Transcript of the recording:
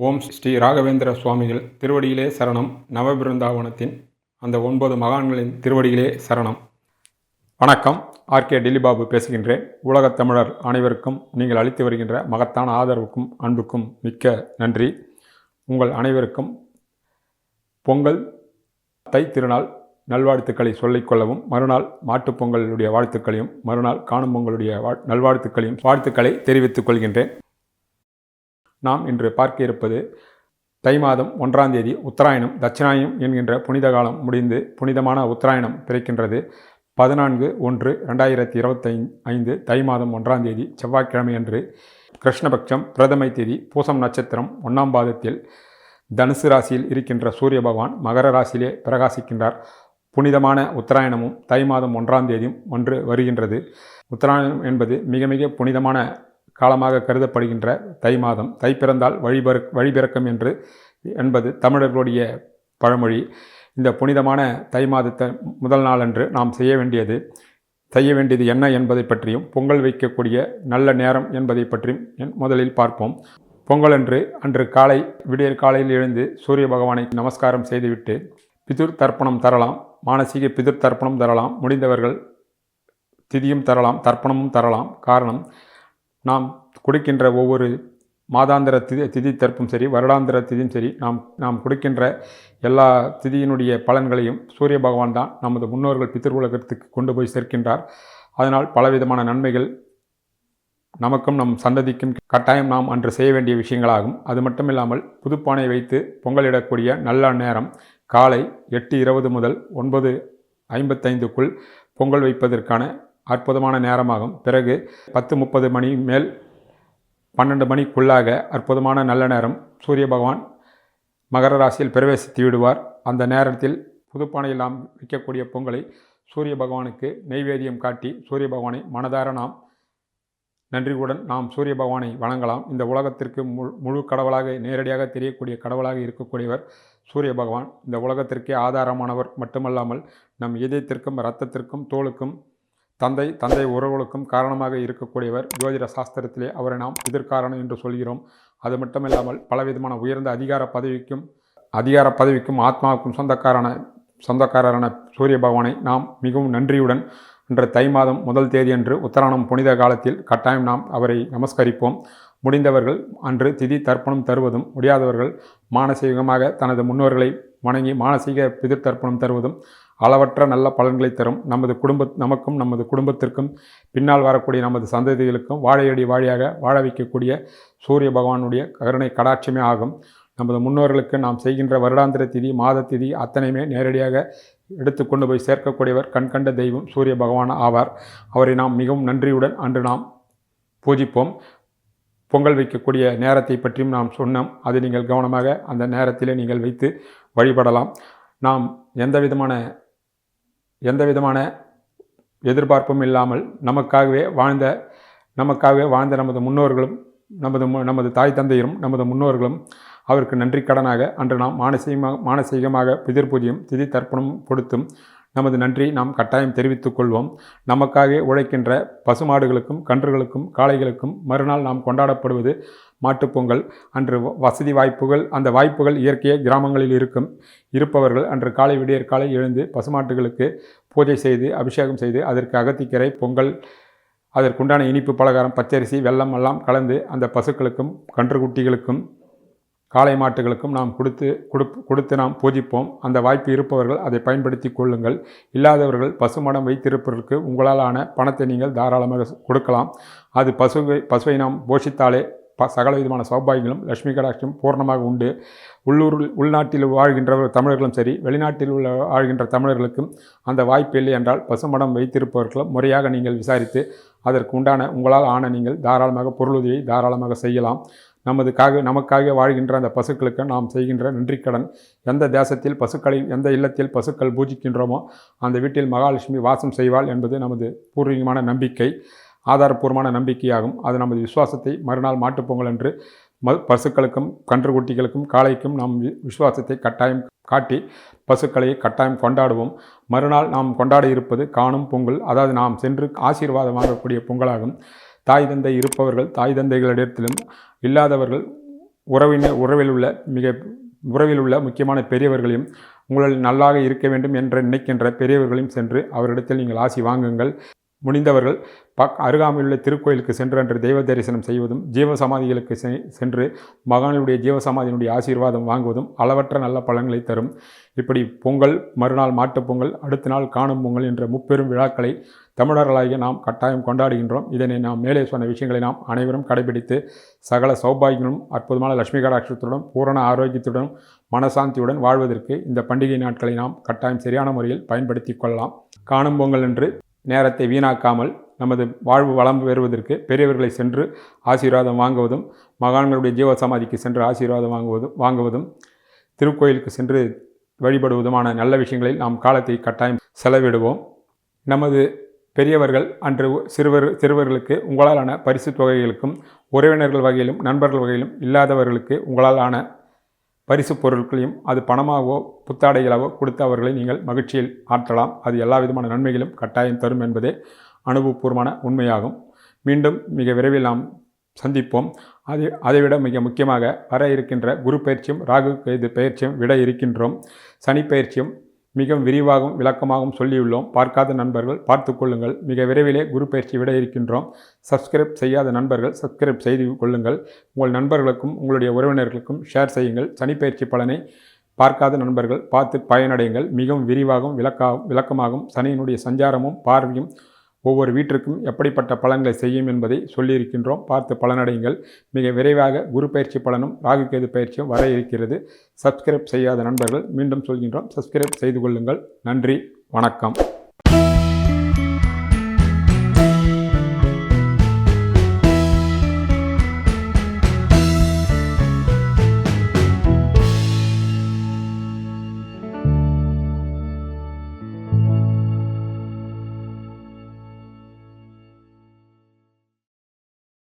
ஓம் ஸ்ரீ ராகவேந்திர சுவாமிகள் திருவடியிலே சரணம். நவபிருந்தாவனத்தின் அந்த ஒன்பது மகான்களின் திருவடியிலே சரணம். வணக்கம். ஆர்கே டில்லிபாபு பேசுகின்றேன். உலகத் தமிழர் அனைவருக்கும் நீங்கள் அளித்து வருகின்ற மகத்தான ஆதரவுக்கும் அன்புக்கும் மிக்க நன்றி. உங்கள் அனைவருக்கும் பொங்கல் தை திருநாள் நல்வாழ்த்துக்களை சொல்லிக்கொள்ளவும் மறுநாள் மாட்டுப் பொங்கலுடைய வாழ்த்துக்களையும் மறுநாள் காணும் பொங்கலுடைய வாழ் நல்வாழ்த்துக்களையும் வாழ்த்துக்களை தெரிவித்துக் கொள்கின்றேன். நாம் இன்று பார்க்க இருப்பது தை மாதம் ஒன்றாம் தேதி உத்தராயணம். தட்சிணாயம் என்கின்ற புனித காலம் முடிந்து புனிதமான உத்தராயணம் பிறக்கின்றது. பதினான்கு ஒன்று ரெண்டாயிரத்தி இருபத்தை ஐந்து தை மாதம் ஒன்றாம் தேதி செவ்வாய்க்கிழமை அன்று கிருஷ்ணபக்ஷம் பிரதமை தேதி பூசம் நட்சத்திரம் ஒன்றாம் பாதத்தில் தனுசு ராசியில் இருக்கின்ற சூரிய பகவான் மகர ராசியிலே பிரகாசிக்கின்றார். புனிதமான உத்தராயணமும் தை மாதம் ஒன்றாம் தேதியும் ஒன்று வருகின்றது. உத்தராயணம் என்பது மிக மிக புனிதமான காலமாக கருதப்படுகின்ற தை மாதம். தை பிறந்தால் வழிபிற வழிபிறக்கம் என்று என்பது தமிழர்களுடைய பழமொழி. இந்த புனிதமான தை மாதத்தை முதல் நாளன்று நாம் செய்ய வேண்டியது செய்ய வேண்டியது என்ன என்பதை பற்றியும் பொங்கல் வைக்கக்கூடிய நல்ல நேரம் என்பதை பற்றியும் என் முதலில் பார்ப்போம். பொங்கலன்று அன்று காலை விடியற் காலையில் எழுந்து சூரிய பகவானை நமஸ்காரம் செய்துவிட்டு பிதுர் தர்ப்பணம் தரலாம். மானசீக பிதுர் தர்ப்பணம் தரலாம். முடிந்தவர்கள் திதியும் தரலாம் தர்ப்பணமும் தரலாம். காரணம் நாம் கொடுக்கின்ற ஒவ்வொரு மாதாந்திர திதி திதி தர்ப்பும் சரி வருடாந்திர திதியும் சரி நாம் நாம் கொடுக்கின்ற எல்லா திதியினுடைய பலன்களையும் சூரிய பகவான் தான் நமது முன்னோர்கள் பித்திரு உலகத்துக்கு கொண்டு போய் சேர்க்கின்றார். அதனால் பலவிதமான நன்மைகள் நமக்கும் நம் சந்ததிக்கும் கட்டாயம் நாம் அன்று செய்ய வேண்டிய விஷயங்களாகும். அது மட்டுமில்லாமல் புதுப்பானை வைத்து பொங்கலிடக்கூடிய நல்ல நேரம் காலை எட்டு இருபது முதல் ஒன்பது ஐம்பத்தைந்துக்குள் பொங்கல் வைப்பதற்கான அற்புதமான நேரமாகும். பிறகு பத்து முப்பது மணி மேல் பன்னெண்டு மணிக்குள்ளாக அற்புதமான நல்ல நேரம். சூரிய பகவான் மகர ராசியில் பிரவேசித்து விடுவார் அந்த நேரத்தில் புதுப்பானையில் நாம் விற்கக்கூடிய பொங்கலை சூரிய பகவானுக்கு நெய்வேதியம் காட்டி சூரிய பகவானை மனதார நாம் நன்றியுடன் நாம் சூரிய பகவானை வணங்கலாம். இந்த உலகத்திற்கு முழு முழு கடவுளாக நேரடியாக தெரியக்கூடிய கடவுளாக இருக்கக்கூடியவர் சூரிய பகவான். இந்த உலகத்திற்கே ஆதாரமானவர் மட்டுமல்லாமல் நம் இதயத்திற்கும் இரத்தத்திற்கும் தோலுக்கும் தந்தை தந்தை உறவுகளுக்கும் காரணமாக இருக்கக்கூடியவர் ஜோதிட சாஸ்திரத்திலே அவரை நாம் எதிர்காரணம் என்று சொல்கிறோம். அது மட்டுமில்லாமல் பலவிதமான உயர்ந்த அதிகார பதவிக்கும் அதிகார பதவிக்கும் ஆத்மாவுக்கும் சொந்தக்காரான சொந்தக்காரரான சூரிய பகவானை நாம் மிகவும் நன்றியுடன் இன்று தை மாதம் முதல் தேதியன்று உத்தராணம் புனித காலத்தில் கட்டாயம் நாம் அவரை நமஸ்கரிப்போம். முடிந்தவர்கள் அன்று திதி தர்ப்பணம் தருவதும் முடியாதவர்கள் மானசீகமாக தனது முன்னோர்களை வணங்கி மானசீக பிதிர் தர்ப்பணம் தருவதும் அளவற்ற நல்ல பலன்களை தரும். நமது குடும்ப நமக்கும் நமது குடும்பத்திற்கும் பின்னால் வரக்கூடிய நமது சந்ததிகளுக்கும் வாழையடி வாழியாக வாழ வைக்கக்கூடிய சூரிய பகவானுடைய கருணை கடாட்சியமே ஆகும். நமது முன்னோர்களுக்கு நாம் செய்கின்ற வருடாந்திர திதி மாத திதி அத்தனையுமே நேரடியாக எடுத்து கொண்டு போய் சேர்க்கக்கூடியவர் கண்கண்ட தெய்வம் சூரிய பகவான் ஆவார். அவரை நாம் மிகவும் நன்றியுடன் அன்று நாம் பூஜிப்போம். பொங்கல் வைக்கக்கூடிய நேரத்தை பற்றியும் நாம் சொன்னோம். அது நீங்கள் கவனமாக அந்த நேரத்திலே நீங்கள் வைத்து வழிபடலாம். நாம் எந்த விதமான எந்த விதமான எதிர்பார்ப்பும் இல்லாமல் நமக்காகவே வாழ்ந்த நமக்காகவே வாழ்ந்த நமது முன்னோர்களும் நமது நமது தாய் தந்தையரும் நமது முன்னோர்களும் அவருக்கு நன்றி கடனாக அன்று நாம் மானசீகமாக மானசீகமாக பிதிர் பூஜையும் திதி தர்ப்பணம் கொடுத்தும் நமது நன்றி நாம் கட்டாயம் தெரிவித்துக் கொள்வோம். நமக்காக உழைக்கின்ற பசுமாடுகளுக்கும் கன்றுகளுக்கும் காளைகளுக்கும் மறுநாள் நாம் கொண்டாடப்படுவது மாட்டுப்பொங்கல். அன்று வசதி வாய்ப்புகள் அந்த வாய்ப்புகள் இயற்கையே கிராமங்களில் இருக்கும். இருப்பவர்கள் அன்று காலை விடியற் காலை எழுந்து பசுமாட்டுகளுக்கு பூஜை செய்து அபிஷேகம் செய்து அதற்கு அகத்திக்கரை பொங்கல் அதற்குண்டான இனிப்பு பலகாரம் பச்சரிசி வெள்ளம் எல்லாம் கலந்து அந்த பசுக்களுக்கும் கன்றுக்குட்டிகளுக்கும் காளை மாட்டுகளுக்கும் நாம் கொடுத்து கொடுப் கொடுத்து நாம் பூஜிப்போம். அந்த வாய்ப்பு இருப்பவர்கள் அதை பயன்படுத்தி கொள்ளுங்கள். இல்லாதவர்கள் பசுமடம் வைத்திருப்பதற்கு உங்களால் ஆன பணத்தை நீங்கள் தாராளமாக கொடுக்கலாம். அது பசுவை பசுவை நாம் போஷித்தாலே ப சகல விதமான சௌபாகியங்களும் லட்சுமி கடாட்சியும் பூர்ணமாக உண்டு. உள்ளூரில் உள்நாட்டில் வாழ்கின்ற தமிழர்களும் சரி வெளிநாட்டில் உள்ள வாழ்கின்ற தமிழர்களுக்கும் அந்த வாய்ப்பு இல்லை என்றால் பசுமடம் வைத்திருப்பவர்களும் முறையாக நீங்கள் விசாரித்து அதற்கு உண்டான உங்களால் ஆன நீங்கள் தாராளமாக பொருளுதவியை தாராளமாக செய்யலாம். நமதுக்காக நமக்காக வாழ்கின்ற அந்த பசுக்களுக்கு நாம் செய்கின்ற நன்றிக்கடன் எந்த தேசத்தில் பசுக்களை எந்த இல்லத்தில் பசுக்கள் பூஜிக்கின்றோமோ அந்த வீட்டில் மகாலட்சுமி வாசம் செய்வாள் என்பது நமது பூர்வீகமான நம்பிக்கை ஆதாரப்பூர்வமான நம்பிக்கையாகும். அது நமது விசுவாசத்தை மறுநாள் மாட்டுப்பொங்கல் என்று ம பசுக்களுக்கும் கன்று குட்டிகளுக்கும் காளைக்கும் நாம் விசுவாசத்தை கட்டாயம் காட்டி பசுக்களை கட்டாயம் கொண்டாடுவோம். மறுநாள் நாம் கொண்டாட இருப்பது காணும் பொங்கல். அதாவது நாம் சென்று ஆசீர்வாதம் வாங்கக்கூடிய பொங்கலாகும். தாய் தந்தை இருப்பவர்கள் தாய் தந்தைகளிடத்திலும் இல்லாதவர்கள் உறவினர் உறவில் உள்ள மிக உறவில் உள்ள முக்கியமான பெரியவர்களையும் உங்களில் நல்லாக இருக்க வேண்டும் என்று நினைக்கின்ற பெரியவர்களையும் சென்று அவரிடத்தில் நீங்கள் ஆசி வாங்குங்கள். முடிந்தவர்கள் பக் அருகாமையிலுள்ள திருக்கோயிலுக்கு சென்று அன்று தெய்வ தரிசனம் செய்வதும் ஜீவசமாதிகளுக்கு சென்று மகானுடைய ஜீவசமாதியினுடைய ஆசீர்வாதம் வாங்குவதும் அளவற்ற நல்ல பலன்களை தரும். இப்படி பொங்கல் மறுநாள் மாட்டுப் பொங்கல் அடுத்த நாள் காணும் பொங்கல் என்ற முப்பெரும் விழாக்களை தமிழர்களாகிய நாம் கட்டாயம் கொண்டாடுகின்றோம். இதனை நாம் மேலே சொன்ன விஷயங்களை நாம் அனைவரும் கடைபிடித்து சகல சௌபாகியங்களும் அற்புதமான லட்சுமி கடாட்சத்துடன் பூரண ஆரோக்கியத்துடன் மனசாந்தியுடன் வாழ்வதற்கு இந்த பண்டிகை நாட்களை நாம் கட்டாயம் சரியான முறையில் பயன்படுத்தி கொள்ளலாம். காணும் பொங்கல் என்று நேரத்தை வீணாக்காமல் நமது வாழ்வு வளம் பெறுவதற்கு பெரியவர்களை சென்று ஆசீர்வாதம் வாங்குவதும் மகான்களுடைய ஜீவ சமாதிக்கு சென்று ஆசீர்வாதம் வாங்குவதும் வாங்குவதும் திருக்கோயிலுக்கு சென்று வழிபடுவதுமான நல்ல விஷயங்களில் நாம் காலத்தை கட்டாயம் செலவிடுவோம். நமது பெரியவர்கள் அன்று சிறுவர் சிறுவர்களுக்கு உங்களாலான பரிசு தொகைகளுக்கும் உறவினர்கள் வகையிலும் நண்பர்கள் வகையிலும் இல்லாதவர்களுக்கு உங்களாலான பரிசு பொருட்களையும் அது பணமாகவோ புத்தாடைகளாகவோ கொடுத்து அவர்களை நீங்கள் மகிழ்ச்சியில் ஆற்றலாம். அது எல்லா விதமான நன்மைகளும் கட்டாயம் தரும் என்பதே அனுபவபூர்வமான உண்மையாகும். மீண்டும் மிக விரைவில் நாம் சந்திப்போம். அது அதைவிட மிக முக்கியமாக வர இருக்கின்ற குரு பயிற்சியும் ராகு கைது பயிற்சியும் விட இருக்கின்றோம். சனி பயிற்சியும் மிக விரிவாகவும் விளக்கமாகவும் சொல்லியுள்ளோம். பார்க்காத நண்பர்கள் பார்த்து கொள்ளுங்கள். மிக விரைவிலே குரு பயிற்சி விட இருக்கின்றோம். சப்ஸ்கிரைப் செய்யாத நண்பர்கள் சப்ஸ்கிரைப் செய்து கொள்ளுங்கள். உங்கள் நண்பர்களுக்கும் உங்களுடைய உறவினர்களுக்கும் ஷேர் செய்யுங்கள். சனிப்பயிற்சி பலனை பார்க்காத நண்பர்கள் பார்த்து பயனடையுங்கள். மிகவும் விரிவாகவும் விளக்கா விளக்கமாகவும் சனியினுடைய சஞ்சாரமும் பார்வையும் ஒவ்வொரு வீட்டிற்கும் எப்படிப்பட்ட பலன்களை செய்யும் என்பதை சொல்லியிருக்கின்றோம். பார்த்து பலனடையுங்கள். மிக விரைவாக குரு பயிற்சி பலனும் ராகுகேது பயிற்சியும் வர இருக்கிறது. சப்ஸ்கிரைப் செய்யாத நண்பர்கள் மீண்டும் சொல்கின்றோம். சப்ஸ்கிரைப் செய்து கொள்ளுங்கள். நன்றி. வணக்கம்.